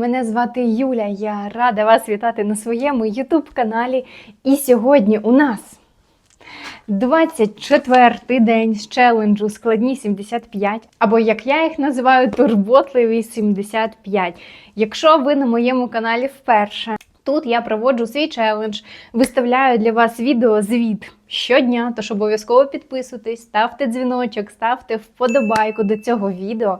Мене звати Юля. Я рада вас вітати на своєму YouTube каналі. І сьогодні у нас 24-й день з челенджу складні 75, або як я їх називаю, турботливі 75. Якщо ви на моєму каналі вперше, тут я проводжу свій челендж, виставляю для вас відео звіт щодня, тож обов'язково підписуйтесь, ставте дзвіночок, ставте вподобайку до цього відео.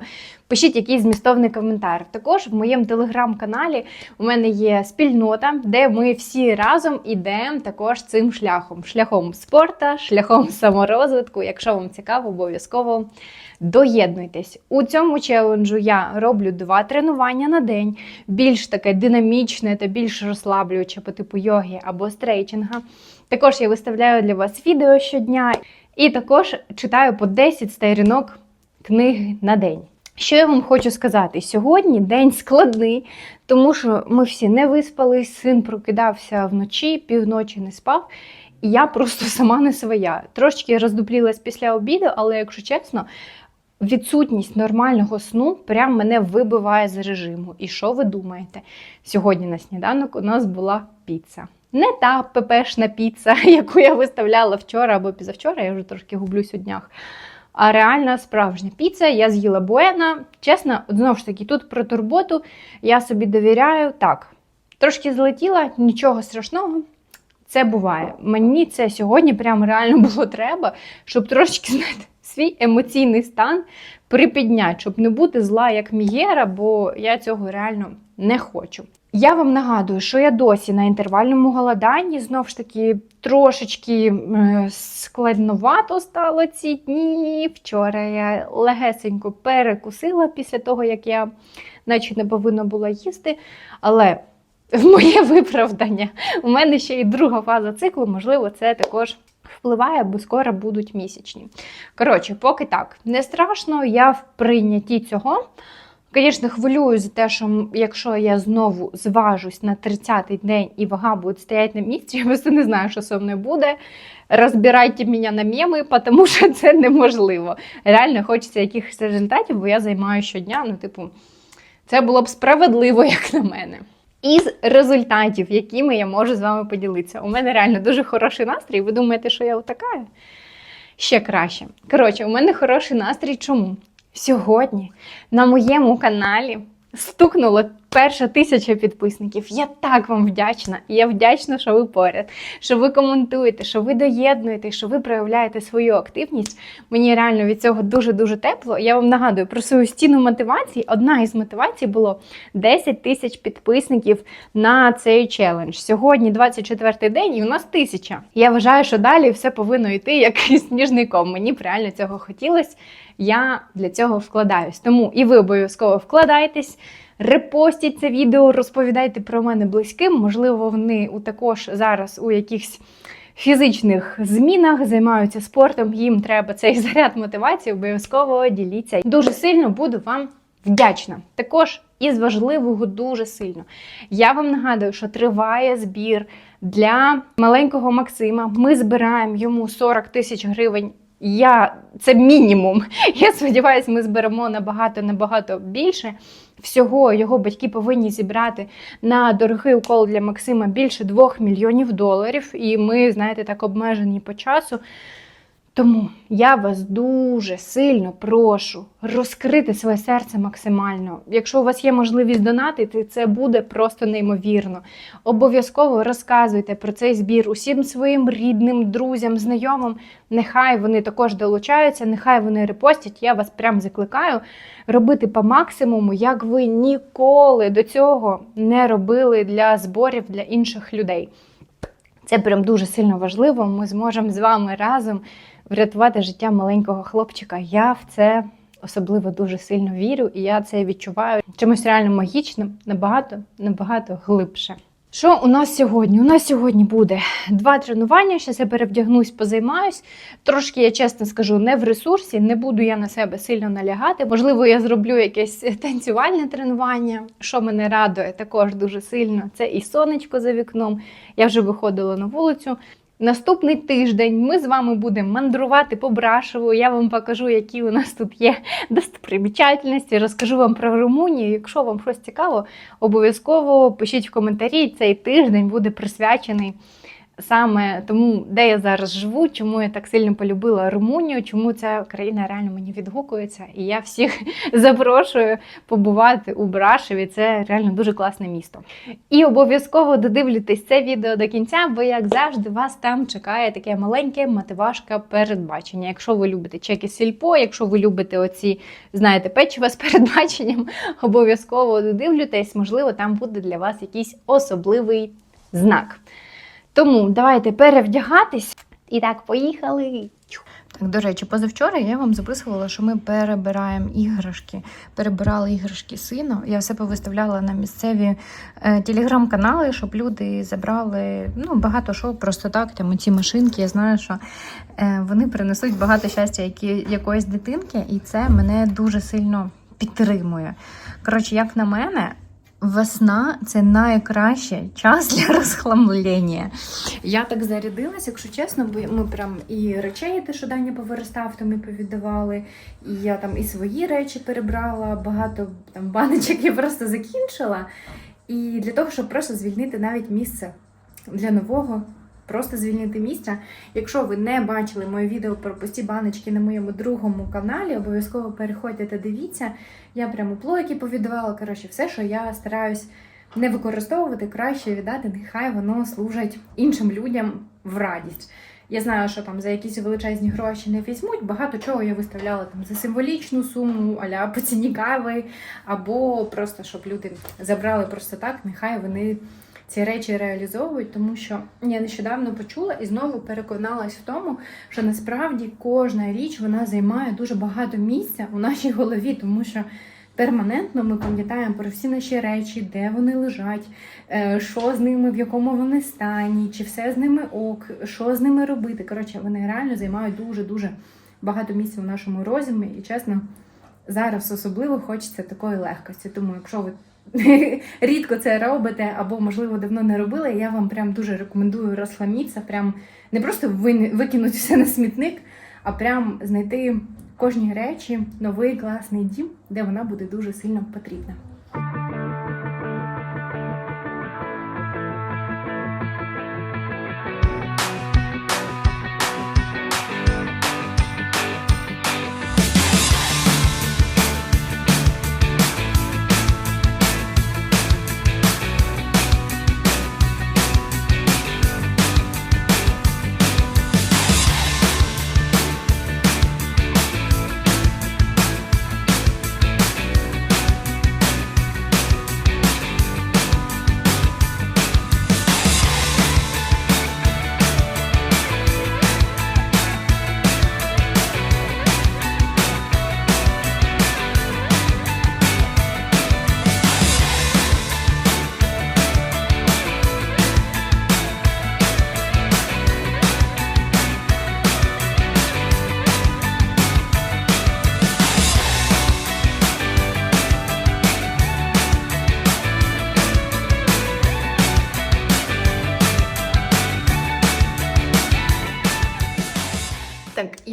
Пишіть якийсь змістовний коментар. Також в моєму телеграм-каналі у мене є спільнота, де ми всі разом ідемо також цим шляхом: шляхом спорта, шляхом саморозвитку. Якщо вам цікаво, обов'язково доєднуйтесь. У цьому челенджу я роблю два тренування на день, більш таке динамічне та більш розслаблююче по типу йоги або стрейчинга. Також я виставляю для вас відео щодня і також читаю по 10 сторінок книги на день. Що я вам хочу сказати? Сьогодні день складний, тому що ми всі не виспались, син прокидався вночі, півночі не спав, і я просто сама не своя. Трошки роздуплілась після обіду, але, якщо чесно, відсутність нормального сну прям мене вибиває з режиму. І що ви думаєте? Сьогодні на сніданок у нас була піца. Не та ППшна піца, яку я виставляла вчора або пізавчора, я вже трошки гублюсь у днях. А реальна справжня піца. Я з'їла буена. Чесно, знову ж таки, тут про турботу я собі довіряю. Так, трошки злетіла, нічого страшного. Це буває. Мені це сьогодні прям реально було треба, щоб трошки знаєте, свій емоційний стан припідняти, щоб не бути зла як Мієра, бо я цього реально не хочу. Я вам нагадую, що я досі на інтервальному голоданні, знов ж таки, трошечки е, складновато стало ці дні. Вчора я легесенько перекусила після того, як я наче не повинна була їсти. Але моє виправдання у мене ще й друга фаза циклу, можливо, це також впливає, бо скоро будуть місячні. Коротше, поки так, не страшно, я в прийнятті цього. Звісно, хвилюю за те, що якщо я знову зважусь на 30-й день і вага буде стояти на місці, я просто не знаю, що зі мною буде. Розбирайте мене на меми, тому що це неможливо. Реально хочеться якихось результатів, бо я займаю щодня. Ну, типу, це було б справедливо, як на мене. Із результатів, якими я можу з вами поділитися. У мене реально дуже хороший настрій. Ви думаєте, що я отака? Ще краще. Коротше, у мене хороший настрій. Чому? Сьогодні на моєму каналі стукнуло перша тисяча підписників. Я так вам вдячна. І я вдячна, що ви поряд, що ви коментуєте, що ви доєднуєте, що ви проявляєте свою активність. Мені реально від цього дуже-дуже тепло. Я вам нагадую про свою стіну мотивації. Одна із мотивацій було 10 тисяч підписників на цей челендж. Сьогодні 24-й день, і у нас тисяча. Я вважаю, що далі все повинно йти як сніжником. Мені б реально цього хотілося. Я для цього вкладаюсь. Тому і ви обов'язково вкладайтесь. Репостіть це відео, розповідайте про мене близьким. Можливо, вони у також зараз у якихось фізичних змінах займаються спортом. Їм треба цей заряд мотивації. Обов'язково діліться. Дуже сильно буду вам вдячна. Також із важливого дуже сильно. Я вам нагадую, що триває збір для маленького Максима. Ми збираємо йому 40 тисяч гривень. Я це мінімум. Я сподіваюся, ми зберемо набагато набагато більше. Всього його батьки повинні зібрати на дорогий укол для Максима більше 2 мільйонів доларів. І ми, знаєте, так обмежені по часу. Тому я вас дуже сильно прошу розкрити своє серце максимально. Якщо у вас є можливість донатити, це буде просто неймовірно. Обов'язково розказуйте про цей збір усім своїм рідним, друзям, знайомим. Нехай вони також долучаються, нехай вони репостять. Я вас прям закликаю робити по максимуму, як ви ніколи до цього не робили для зборів для інших людей. Це прям дуже сильно важливо. Ми зможемо з вами разом врятувати життя маленького хлопчика. Я в це особливо дуже сильно вірю, і я це відчуваю чимось реально магічним, набагато, набагато глибше. Що у нас сьогодні? У нас сьогодні буде два тренування. Зараз я перевдягнусь, позаймаюсь. Трошки, я чесно скажу, не в ресурсі, не буду я на себе сильно налягати. Можливо, я зроблю якесь танцювальне тренування, що мене радує також дуже сильно. Це і сонечко за вікном. Я вже виходила на вулицю. Наступний тиждень ми з вами будемо мандрувати по Брашеву. Я вам покажу, які у нас тут є достопримічательності. Розкажу вам про Румунію. Якщо вам щось цікаво, обов'язково пишіть в коментарі. Цей тиждень буде присвячений саме тому, де я зараз живу, чому я так сильно полюбила Румунію, чому ця країна реально мені відгукується. І я всіх запрошую побувати у Брашеві. Це реально дуже класне місто. І обов'язково додивлюйтесь це відео до кінця, бо, як завжди, вас там чекає таке маленьке мотивашка передбачення. Якщо ви любите чеки сільпо, якщо ви любите оці, знаєте, печива з передбаченням, обов'язково додивлюйтесь, можливо, там буде для вас якийсь особливий знак. Тому давайте перевдягатись. І так, поїхали. Так, до речі, позавчора я вам записувала, що ми перебираємо іграшки. Перебирали іграшки сина. Я все повиставляла на місцеві е, телеграм-канали, щоб люди забрали ну, багато що просто так. Там ці машинки. Я знаю, що е, вони принесуть багато щастя які, якоїсь дитинки, і це мене дуже сильно підтримує. Коротше, як на мене. Весна це найкращий час для розхламлення. Я так зарядилась, якщо чесно, бо ми прям і речей, те, що Даня повиростав, то ми повіддавали. І я там і свої речі перебрала, багато там баночок я просто закінчила. І для того, щоб просто звільнити навіть місце для нового, просто звільнити місце. Якщо ви не бачили моє відео про пусті баночки на моєму другому каналі, обов'язково переходьте та дивіться. Я прямо плойки повідавала. Коротше, все, що я стараюсь не використовувати, краще віддати, нехай воно служить іншим людям в радість. Я знаю, що там за якісь величезні гроші не візьмуть. Багато чого я виставляла там за символічну суму, аля по ціні кави, або просто щоб люди забрали просто так, нехай вони ці речі реалізовують, тому що я нещодавно почула і знову переконалась в тому, що насправді кожна річ вона займає дуже багато місця у нашій голові, тому що перманентно ми пам'ятаємо про всі наші речі, де вони лежать, е, що з ними, в якому вони стані, чи все з ними ок, що з ними робити. Коротше, вони реально займають дуже дуже багато місця в нашому розумі, і чесно. Зараз особливо хочеться такої легкості. Тому, якщо ви рідко це робите, або, можливо, давно не робили, я вам прям дуже рекомендую розхламітися, прям не просто викинути все на смітник, а прям знайти кожній речі новий класний дім, де вона буде дуже сильно потрібна.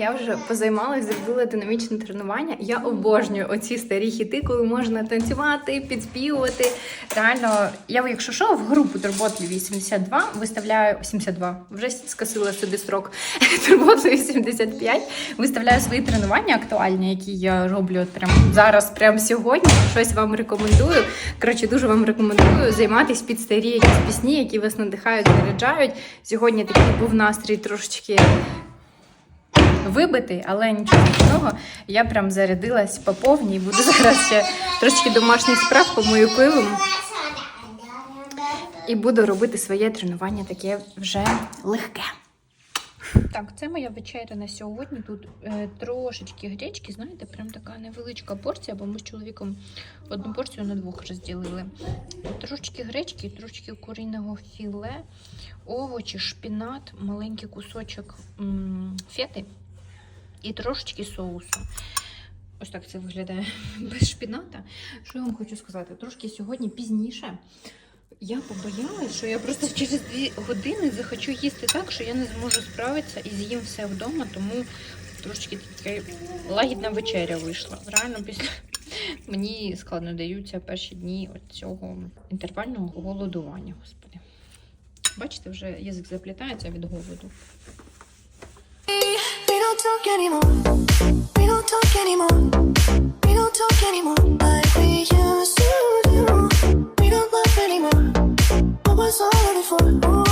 Я вже позаймалась, зробила динамічне тренування. Я обожнюю оці старі хіти, коли можна танцювати, підспівувати. Реально, я, якщо що, в групу турботливі 72 виставляю 72, вже скасила собі строк турботливі 75. Виставляю свої тренування актуальні, які я роблю от прямо зараз, прямо сьогодні. Щось вам рекомендую. Коротше, дуже вам рекомендую займатися під старі якісь пісні, які вас надихають, заряджають. Сьогодні такий був настрій трошечки вибитий, але нічого страшного. Я прям зарядилась по повній. Буду зараз ще трошки домашніх справ по мою пилом. І буду робити своє тренування таке вже легке. Так, це моя вечеря на сьогодні. Тут е, трошечки гречки, знаєте, прям така невеличка порція, бо ми з чоловіком одну порцію на двох розділили. Трошечки гречки, трошечки куріного філе, овочі, шпінат, маленький кусочок м, фети і трошечки соусу. Ось так це виглядає без шпіната. Що я вам хочу сказати? Трошки сьогодні пізніше Я побоялась, що я просто через дві години захочу їсти так, що я не зможу справитися і з'їм все вдома, тому трошки така лагідна вечеря вийшла. Реально після мені складно даються перші дні цього інтервального голодування, господи. Бачите, вже язик заплітається від голоду. We don't talk anymore. We don't talk anymore. We don't talk anymore like we used to do. We don't laugh anymore. What was all of it for? Ooh,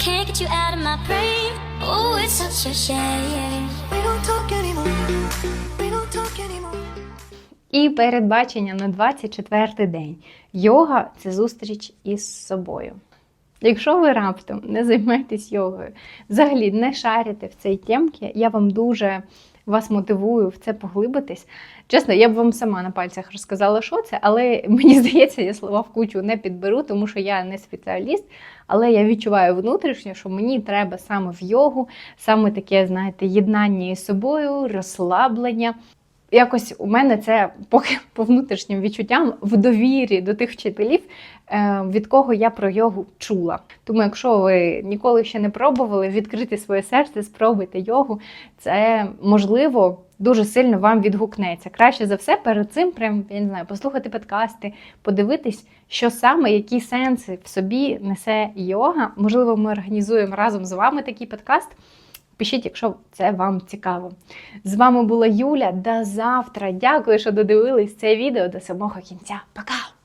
can't get you out of my brain. Oh, it's such a shame. We don't talk anymore. We don't talk anymore. І передбачення на 24 день. Йога це зустріч із собою. Якщо ви раптом не займаєтесь йогою, взагалі не шарите в цій темці, я вам дуже вас мотивую в це поглибитись. Чесно, я б вам сама на пальцях розказала, що це, але мені здається, я слова в кучу не підберу, тому що я не спеціаліст. Але я відчуваю внутрішньо, що мені треба саме в йогу, саме таке, знаєте, єднання із собою, розслаблення. Якось у мене це поки по внутрішнім відчуттям в довірі до тих вчителів, е, від кого я про йогу чула. Тому, якщо ви ніколи ще не пробували відкрити своє серце, спробуйте йогу, це можливо дуже сильно вам відгукнеться. Краще за все перед цим, прям я не знаю, послухати подкасти, подивитись, що саме, які сенси в собі несе йога. Можливо, ми організуємо разом з вами такий подкаст. Пишіть, якщо це вам цікаво. З вами була Юля. До завтра. Дякую, що додивились це відео до самого кінця. Пока!